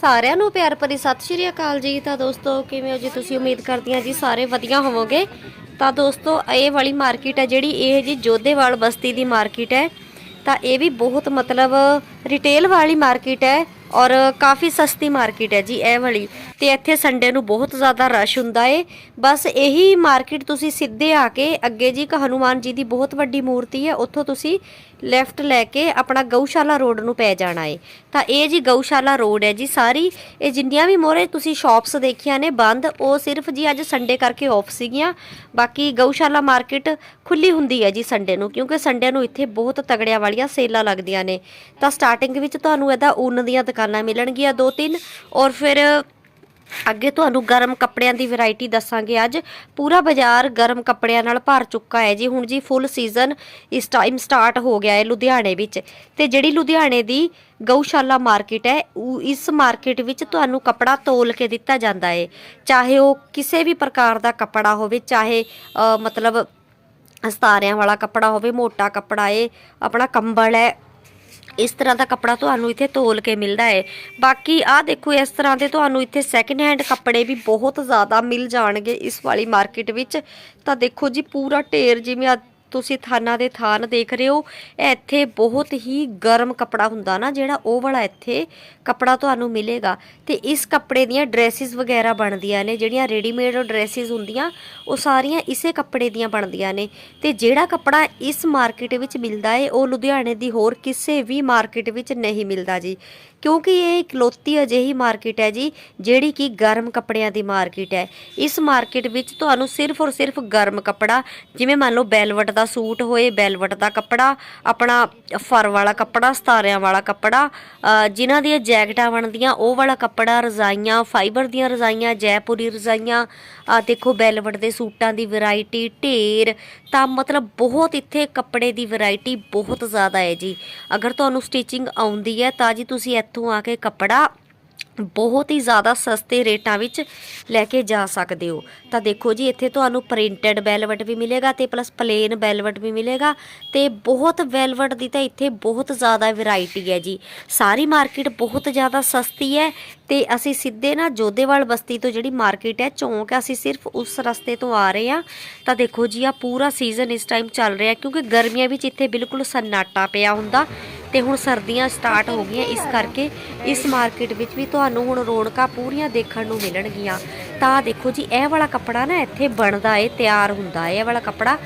ਸਾਰਿਆਂ ਨੂੰ ਪਿਆਰ ਭਰੀ ਸਤਿ ਸ਼੍ਰੀ ਅਕਾਲ ਜੀ। ਤਾਂ ਦੋਸਤੋ, ਕਿਵੇਂ ਹੋ ਜੀ? ਤੁਸੀਂ ਉਮੀਦ ਕਰਦੀ ਹਾਂ ਜੀ ਸਾਰੇ ਵਧੀਆ ਹੋਵੋਗੇ। ਤਾਂ ਦੋਸਤੋ, ਇਹ ਵਾਲੀ ਮਾਰਕੀਟ ਹੈ ਜਿਹੜੀ, ਇਹ ਜੀ ਜੋਧੇਵਾਲ ਬਸਤੀ ਦੀ ਮਾਰਕੀਟ ਹੈ। ਤਾਂ ਇਹ ਵੀ ਬਹੁਤ ਮਤਲਬ ਰਿਟੇਲ ਵਾਲੀ ਮਾਰਕੀਟ ਹੈ। ਔਰ ਕਾਫੀ ਸਸਤੀ ਮਾਰਕੀਟ ਹੈ ਜੀ ਇਹ ਵਾਲੀ। ਤੇ ਇੱਥੇ ਸੰਡੇ ਨੂੰ ਬਹੁਤ ਜ਼ਿਆਦਾ ਰਸ਼ ਹੁੰਦਾ ਏ। ਬਸ ਇਹੀ ਮਾਰਕੀਟ ਤੁਸੀਂ ਸਿੱਧੇ ਆ ਕੇ ਅੱਗੇ ਜੀ ਇੱਕ ਹਨੂਮਾਨ ਜੀ ਦੀ ਬਹੁਤ ਵੱਡੀ ਮੂਰਤੀ ਹੈ, ਉੱਥੋਂ ਤੁਸੀਂ ਲੈਫਟ ਲੈ ਕੇ ਆਪਣਾ ਗਊਸ਼ਾਲਾ ਰੋਡ ਨੂੰ ਪੈ ਜਾਣਾ ਏ। ਤਾਂ ਇਹ ਜੀ ਗਊਸ਼ਾਲਾ ਰੋਡ ਹੈ ਜੀ ਸਾਰੀ। ਇਹ ਜਿੰਨੀਆਂ ਵੀ ਮੋਰੇ ਤੁਸੀਂ ਸ਼ਾਪਸ ਦੇਖੀਆਂ ਨੇ ਬੰਦ, ਉਹ ਸਿਰਫ ਜੀ ਅੱਜ ਸੰਡੇ ਕਰਕੇ ਆਫ ਸੀਗੀਆਂ। ਬਾਕੀ ਗਊਸ਼ਾਲਾ ਮਾਰਕੀਟ ਖੁੱਲੀ ਹੁੰਦੀ ਹੈ ਜੀ ਸੰਡੇ ਨੂੰ, ਕਿਉਂਕਿ ਸੰਡੇ ਨੂੰ ਇੱਥੇ ਬਹੁਤ ਤਗੜਿਆਂ ਵਾਲੀਆਂ ਸੇਲਾਂ ਲੱਗਦੀਆਂ ਨੇ। ਤਾਂ ਸਟਾਰਟਿੰਗ ਵਿੱਚ ਤੁਹਾਨੂੰ ਇਹਦਾ ਊਨ ਦੀਆਂ ਦੁਕਾਨਾਂ ਮਿਲਣਗੀਆਂ ਦੋ ਤਿੰਨ। ਔਰ ਫਿਰ ਅੱਗੇ ਤੁਹਾਨੂੰ ਗਰਮ ਕੱਪੜਿਆਂ ਦੀ ਵੈਰਾਈਟੀ ਦੱਸਾਂਗੇ ਅੱਜ। ਪੂਰਾ ਬਾਜ਼ਾਰ ਗਰਮ ਕੱਪੜਿਆਂ ਨਾਲ ਭਰ ਚੁੱਕਾ ਹੈ ਜੀ। ਹੁਣ ਜੀ ਫੁੱਲ ਸੀਜ਼ਨ ਇਸ ਟਾਈਮ ਸਟਾਰਟ ਹੋ ਗਿਆ ਹੈ ਲੁਧਿਆਣੇ ਵਿੱਚ। ਤੇ ਜਿਹੜੀ ਲੁਧਿਆਣੇ ਦੀ ਗਊਸ਼ਾਲਾ ਮਾਰਕੀਟ ਹੈ ਇਸ ਮਾਰਕੀਟ ਵਿੱਚ ਤੁਹਾਨੂੰ ਕੱਪੜਾ ਤੋਲ ਕੇ ਦਿੱਤਾ ਜਾਂਦਾ ਹੈ। ਚਾਹੇ ਉਹ ਕਿਸੇ ਵੀ ਪ੍ਰਕਾਰ ਦਾ ਕੱਪੜਾ ਹੋਵੇ, ਚਾਹੇ ਮਤਲਬ ਸਤਾਰਿਆਂ ਵਾਲਾ ਕੱਪੜਾ ਹੋਵੇ, ਮੋਟਾ ਕੱਪੜਾ ਏ ਆਪਣਾ ਕੰਬਲ ਹੈ ਇਸ ਤਰ੍ਹਾਂ ਦਾ ਕੱਪੜਾ ਤੁਹਾਨੂੰ ਇੱਥੇ ਤੋਲ ਕੇ ਮਿਲਦਾ ਹੈ। ਬਾਕੀ ਆਹ ਦੇਖੋ, ਇਸ ਤਰ੍ਹਾਂ ਦੇ ਤੁਹਾਨੂੰ ਇੱਥੇ ਸੈਕਿੰਡ ਹੈਂਡ ਕੱਪੜੇ ਵੀ ਬਹੁਤ ਜ਼ਿਆਦਾ ਮਿਲ ਜਾਣਗੇ ਇਸ ਵਾਲੀ ਮਾਰਕੀਟ ਵਿੱਚ। ਤਾਂ ਦੇਖੋ ਜੀ, ਪੂਰਾ ਢੇਰ ਜਿਵੇਂ ਆਹ ਤੁਸੀਂ ਥਾਨਾ ਦੇ ਥਾਨ ਦੇਖ ਰਹੇ ਹੋ ਇੱਥੇ ਬਹੁਤ ਹੀ ਗਰਮ ਕੱਪੜਾ ਹੁੰਦਾ ਨਾ, ਜਿਹੜਾ ਉਹ ਵਾਲਾ ਇੱਥੇ ਕੱਪੜਾ ਤੁਹਾਨੂੰ ਮਿਲੇਗਾ। ਤੇ ਇਸ ਕੱਪੜੇ ਦੀਆਂ ਡਰੈਸਿਸ ਵਗੈਰਾ ਬਣਦੀਆਂ ਨੇ, ਜਿਹੜੀਆਂ ਰੈਡੀਮੇਡ ਡਰੈਸਿਸ ਹੁੰਦੀਆਂ, ਉਹ ਸਾਰੀਆਂ ਇਸੇ ਕੱਪੜੇ ਦੀਆਂ ਬਣਦੀਆਂ ਨੇ। ਤੇ ਜਿਹੜਾ ਕੱਪੜਾ ਇਸ ਮਾਰਕੀਟ ਵਿੱਚ ਮਿਲਦਾ ਹੈ ਉਹ ਲੁਧਿਆਣੇ ਦੀ ਹੋਰ ਕਿਸੇ ਵੀ ਮਾਰਕੀਟ ਵਿੱਚ ਨਹੀਂ ਮਿਲਦਾ ਜੀ। ਕਿਉਂਕਿ ਇਹ ਇਕਲੌਤੀ ਅਜਿਹੀ ਮਾਰਕੀਟ ਹੈ ਜੀ, ਜਿਹੜੀ ਕਿ ਗਰਮ ਕੱਪੜਿਆਂ ਦੀ ਮਾਰਕੀਟ ਹੈ। ਇਸ ਮਾਰਕੀਟ ਵਿੱਚ ਤੁਹਾਨੂੰ ਸਿਰਫ ਔਰ ਸਿਰਫ ਗਰਮ ਕੱਪੜਾ, ਜਿਵੇਂ ਮੰਨ ਲਓ ਬੈਲਵਟ ਦਾ ਸੂਟ ਹੋਏ ਬੈਲਵਟ ਦਾ ਕੱਪੜਾ ਆਪਣਾ ਫਰ ਵਾਲਾ ਕੱਪੜਾ ਸਤਾਰਿਆਂ ਵਾਲਾ ਕੱਪੜਾ ਅ, ਜਿਨ੍ਹਾਂ ਦੀਆਂ ਜੈਕਟਾਂ ਬਣਦੀਆਂ ਉਹ ਵਾਲਾ ਕੱਪੜਾ ਰਜ਼ਾਈਆਂ ਫਾਈਬਰ ਦੀਆਂ ਰਜ਼ਾਈਆਂ ਜੈਪੁਰੀ ਰਜ਼ਾਈਆਂ ਦੇਖੋ ਬੈਲਵਟ ਦੇ ਸੂਟਾਂ ਦੀ ਵੈਰਾਈਟੀ ਢੇਰ ਤਾਂ ਮਤਲਬ ਬਹੁਤ ਇੱਥੇ ਕੱਪੜੇ ਦੀ ਵੈਰਾਈਟੀ ਬਹੁਤ ਜ਼ਿਆਦਾ ਹੈ ਜੀ। ਅਗਰ ਤੁਹਾਨੂੰ ਸਟਿਚਿੰਗ ਆਉਂਦੀ ਹੈ ਤਾਂ ਜੀ ਤੁਸੀਂ ਇੱਥੋਂ ਆ ਕੇ ਕੱਪੜਾ ਬਹੁਤ ਹੀ ਜ਼ਿਆਦਾ ਸਸਤੇ ਰੇਟਾਂ ਵਿੱਚ ਲੈ ਕੇ ਜਾ ਸਕਦੇ ਹੋ। ਤਾਂ ਦੇਖੋ ਜੀ, ਇੱਥੇ ਤੁਹਾਨੂੰ ਪ੍ਰਿੰਟਡ ਵੈਲਵਟ ਵੀ ਮਿਲੇਗਾ ਤੇ ਪਲੱਸ ਪਲੇਨ ਵੈਲਵਟ ਵੀ ਮਿਲੇਗਾ ਤੇ ਬਹੁਤ ਵੈਲਵਟ ਦੀ ਤਾਂ ਇੱਥੇ ਬਹੁਤ ਜ਼ਿਆਦਾ ਵੈਰਾਈਟੀ ਹੈ ਜੀ। ਸਾਰੀ ਮਾਰਕੀਟ ਬਹੁਤ ਜ਼ਿਆਦਾ ਸਸਤੀ ਹੈ ਤੇ ਅਸੀਂ ਸਿੱਧੇ ਨਾ ਜੋਧੇਵਾਲ ਬਸਤੀ ਤੋਂ ਜਿਹੜੀ ਮਾਰਕੀਟ ਹੈ, ਚੌਂਕ ਹੈ, ਅਸੀਂ ਸਿਰਫ ਉਸ ਰਸਤੇ ਤੋਂ ਆ ਰਹੇ ਹਾਂ। ਤਾਂ ਦੇਖੋ ਜੀ ਆ ਪੂਰਾ ਸੀਜ਼ਨ ਇਸ ਟਾਈਮ ਚੱਲ ਰਿਹਾ ਕਿਉਂਕਿ ਗਰਮੀਆਂ ਵਿੱਚ ਇੱਥੇ ਬਿਲਕੁਲ ਸੰਨਾਟਾ ਪਿਆ ਹੁੰਦਾ। ਤੇ ਹੁਣ ਸਰਦੀਆਂ ਸਟਾਰਟ ਹੋ ਗਈਆਂ, ਇਸ ਕਰਕੇ ਇਸ ਮਾਰਕੀਟ ਵਿੱਚ ਵੀ ਤੁਹਾਨੂੰ ਹੁਣ ਰੌਣਕਾਂ ਪੂਰੀਆਂ ਦੇਖਣ ਨੂੰ ਮਿਲਣਗੀਆਂ। ਤਾਂ ਦੇਖੋ ਜੀ, ਇਹ ਵਾਲਾ ਕੱਪੜਾ ਨਾ ਇੱਥੇ ਬਣਦਾ ਏ, ਤਿਆਰ ਹੁੰਦਾ ਏ, ਇਹ ਵਾਲਾ ਕੱਪੜਾ